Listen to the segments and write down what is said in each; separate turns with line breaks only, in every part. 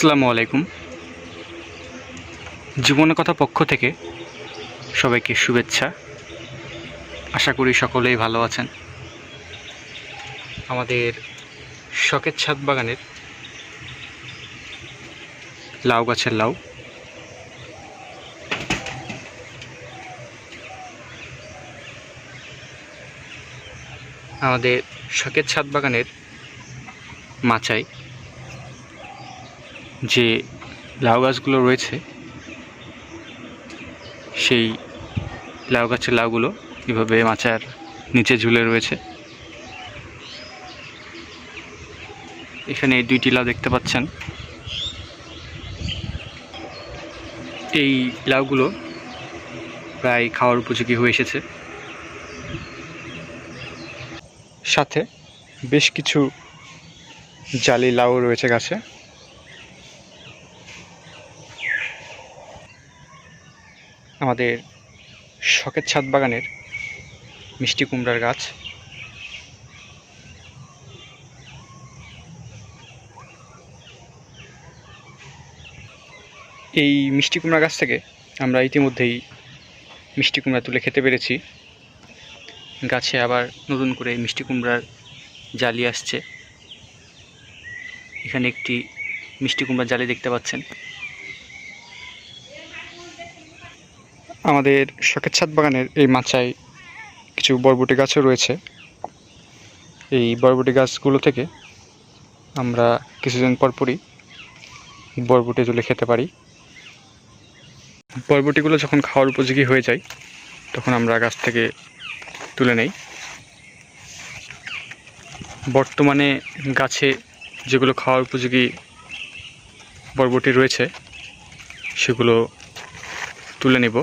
আসসালামু আলাইকুম। জীবনের কথা পক্ষ থেকে সবাইকে শুভেচ্ছা। আশা করি সকলেই ভালো আছেন। আমাদের শখের ছাদ বাগানের লাউ গাছের লাউ। আমাদের শখের ছাদ বাগানের মাচায় যে লাউ গাছগুলো রয়েছে, সেই লাউ গাছের লাউগুলো কীভাবে মাচার নিচে ঝুলে রয়েছে। এখানে এই দুইটি লাউ দেখতে পাচ্ছেন। এই লাউগুলো প্রায় খাওয়ার উপযোগী হয়ে এসেছে। সাথে বেশ কিছু জালি লাউ রয়েছে গাছে। আমাদের শখের ছাদ বাগানের মিষ্টি কুমড়ার গাছ। এই মিষ্টি কুমড়া গাছ থেকে আমরা ইতিমধ্যেই মিষ্টি কুমড়া তুলে খেতে পেরেছি। গাছে আবার নতুন করে মিষ্টি কুমড়ার জালি আসছে। এখানে একটি মিষ্টি কুমড়ার জালি দেখতে পাচ্ছেন। আমাদের শখের ছাদ বাগানের এই মাচায় কিছু বরবটি গাছও রয়েছে। এই বরবটি গাছগুলো থেকে আমরা কিছুদিন পরপরই বরবটি তুলে খেতে পারি। বরবটিগুলো যখন খাওয়ার উপযোগী হয়ে যায়, তখন আমরা গাছ থেকে তুলে নেই। বর্তমানে গাছে যেগুলো খাওয়ার উপযোগী বরবটি রয়েছে, সেগুলো তুলে নেব।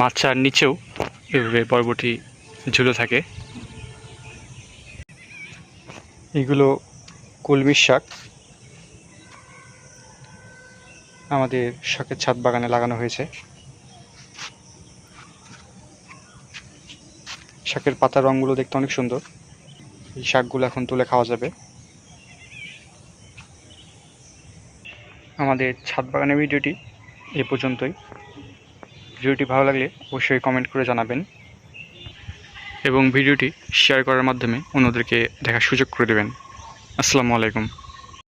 মাচার নিচেও এভাবে বরবটি ঝুলে থাকে। এগুলো কলমির শাক। আমাদের শাকের ছাদ বাগানে লাগানো হয়েছে। শাকের পাতার রঙগুলো দেখতে অনেক সুন্দর। এই শাকগুলো এখন তুলে খাওয়া যাবে। আমাদের ছাদ বাগানের ভিডিওটি এ পর্যন্তই। ভিডিওটি ভালো লাগলে অবশ্যই কমেন্ট করে জানাবেন এবং ভিডিওটি শেয়ার করার মাধ্যমে অন্যদেরকে দেখার সুযোগ করে দেবেন। আসসালামু আলাইকুম।